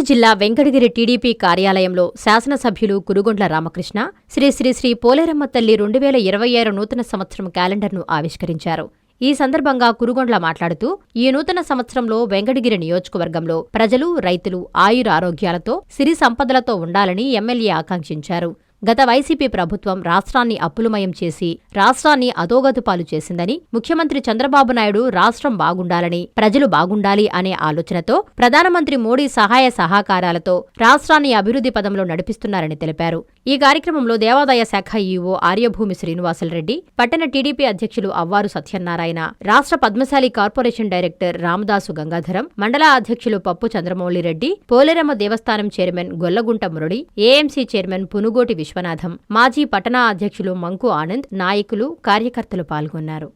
తిరుపతి జిల్లా వెంకటగిరి టీడీపీ కార్యాలయంలో శాసనసభ్యులు కురుగొండ్ల రామకృష్ణ శ్రీ శ్రీ శ్రీ పోలేరమ్మ తల్లి రెండు వేల ఇరవై ఆరు నూతన సంవత్సరం క్యాలెండర్ను ఆవిష్కరించారు. ఈ సందర్భంగా కురుగొండ్ల మాట్లాడుతూ ఈ నూతన సంవత్సరంలో వెంకటగిరి నియోజకవర్గంలో ప్రజలు రైతులు ఆయుర ఆరోగ్యాలతో సిరి సంపదలతో ఉండాలని ఎమ్మెల్యే ఆకాంక్షించారు. గత వైసీపీ ప్రభుత్వం రాష్ట్రాన్ని అప్పులమయం చేసి రాష్ట్రాన్ని అధోగతిపాలు చేసిందని ముఖ్యమంత్రి చంద్రబాబు నాయుడు రాష్ట్రం బాగుండాలని ప్రజలు బాగుండాలి అనే ఆలోచనతో ప్రధానమంత్రి మోడీ సహాయ సహకారాలతో రాష్ట్రాన్ని అభివృద్ధి పదంలో నడిపిస్తున్నారని తెలిపారు. ఈ కార్యక్రమంలో దేవాదాయ శాఖ ఈవో ఆర్యభూమి శ్రీనివాసులరెడ్డి పట్టణ టీడీపీ అధ్యక్షులు అవ్వారు సత్యనారాయణ రాష్ట్ర పద్మశాలి కార్పొరేషన్ డైరెక్టర్ రామదాసు గంగాధరం మండల అధ్యక్షులు పప్పు చంద్రమౌళిరెడ్డి పోలేరమ్మ దేవస్థానం chairman Gollagunta Murali AMC chairman Punugoti Vishwanatham. మాజీ పట్టణ అధ్యక్షులు మంకు ఆనంద్ నాయకులు కార్యకర్తలు పాల్గొన్నారు.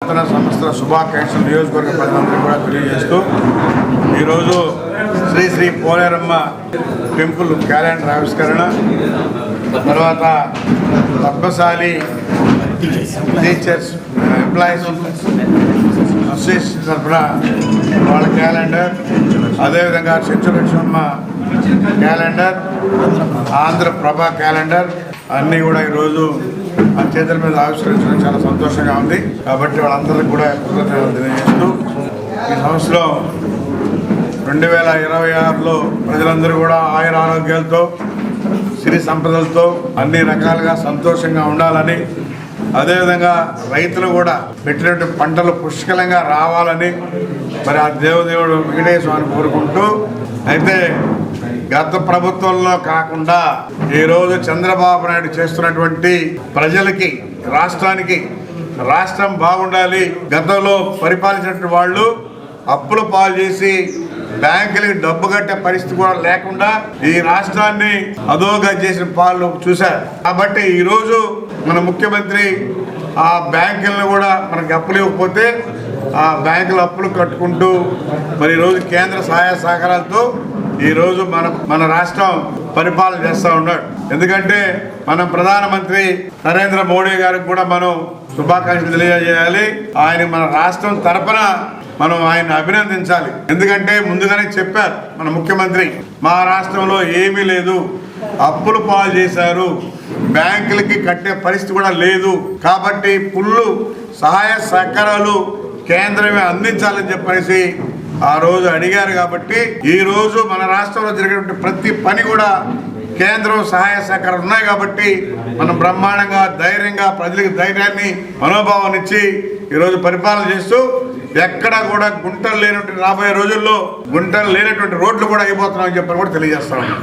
నూతన సంవత్సర శుభాకాంక్షలు నియోజకవర్గ ప్రజలందరూ కూడా తెలియజేస్తూ ఈరోజు శ్రీ శ్రీ పోలేరమ్మ టెంపుల్ క్యాలెండర్ ఆవిష్కరణ తర్వాత పద్మశాలి టీచర్స్ ఎంప్లాయీస్ అసోసియేషన్ తరఫున వాళ్ళ క్యాలెండర్ అదేవిధంగా శిక్షలక్ష్మమ్మ క్యాలెండర్ ఆంధ్రప్రభ క్యాలెండర్ అన్నీ కూడా ఈరోజు మన చేతుల మీద ఆవిష్కరించడం చాలా సంతోషంగా ఉంది. కాబట్టి వాళ్ళందరికీ కూడా కృతజ్ఞతలు తెలియజేస్తూ ఈ సంవత్సరం రెండు వేల ఇరవై ఆరులో ప్రజలందరూ కూడా ఆయుర ఆరోగ్యాలతో సిరి సంపదలతో అన్ని రకాలుగా సంతోషంగా ఉండాలని అదేవిధంగా రైతులు కూడా పెట్టినట్టు పంటలు పుష్కలంగా రావాలని మరి ఆ దేవదేవుడు వెంకటేశ్వర కోరుకుంటూ అయితే గత ప్రభుత్వంలో కాకుండా ఈరోజు చంద్రబాబు నాయుడు చేస్తున్నటువంటి ప్రజలకి రాష్ట్రానికి రాష్ట్రం బాగుండాలి గతంలో పరిపాలించినటువంటి వాళ్ళు అప్పులు పాలు చేసి బ్యాంకులకి డబ్బు కట్టే పరిస్థితి కూడా లేకుండా ఈ రాష్ట్రాన్ని అదోగా చేసిన పాలు చూశారు. కాబట్టి ఈరోజు మన ముఖ్యమంత్రి ఆ బ్యాంకులను కూడా మనకి అప్పులు ఇవ్వకపోతే ఆ బ్యాంకుల అప్పులు కట్టుకుంటూ మరి ఈరోజు కేంద్ర సహాయ సహకారాలతో ఈరోజు మన మన రాష్ట్రం పరిపాలన చేస్తూ ఉన్నాడు. ఎందుకంటే మనం ప్రధానమంత్రి నరేంద్ర మోడీ గారికి కూడా మనం శుభాకాంక్షలు తెలియజేయాలి. ఆయన మన రాష్ట్రం తరపున మనం ఆయన అభినందించాలి. ఎందుకంటే ముందుగానే చెప్పారు మన ముఖ్యమంత్రి మా రాష్ట్రంలో ఏమీ లేదు. అప్పులు పాలు చేశారు. బ్యాంకులకి కట్టే పరిస్థితి కూడా లేదు. కాబట్టి పుల్లు సహాయ సహకారాలు కేంద్రమే అందించాలని చెప్పేసి ఆ రోజు అడిగారు కాబట్టి ఈ రోజు మన రాష్ట్రంలో జరిగినటువంటి ప్రతి పని కూడా కేంద్రం సహాయ శాఖలు ఉన్నాయి కాబట్టి మనం బ్రహ్మాండంగా ధైర్యంగా ప్రజలకు ధైర్యాన్ని మనోభావాన్ని ఇచ్చి ఈరోజు పరిపాలన చేస్తూ ఎక్కడా కూడా గుంటలు లేనటువంటి రాబోయే రోజుల్లో గుంటలు లేనటువంటి రోడ్లు కూడా అయిపోతున్నామని చెప్పని కూడా తెలియజేస్తా ఉన్నాం.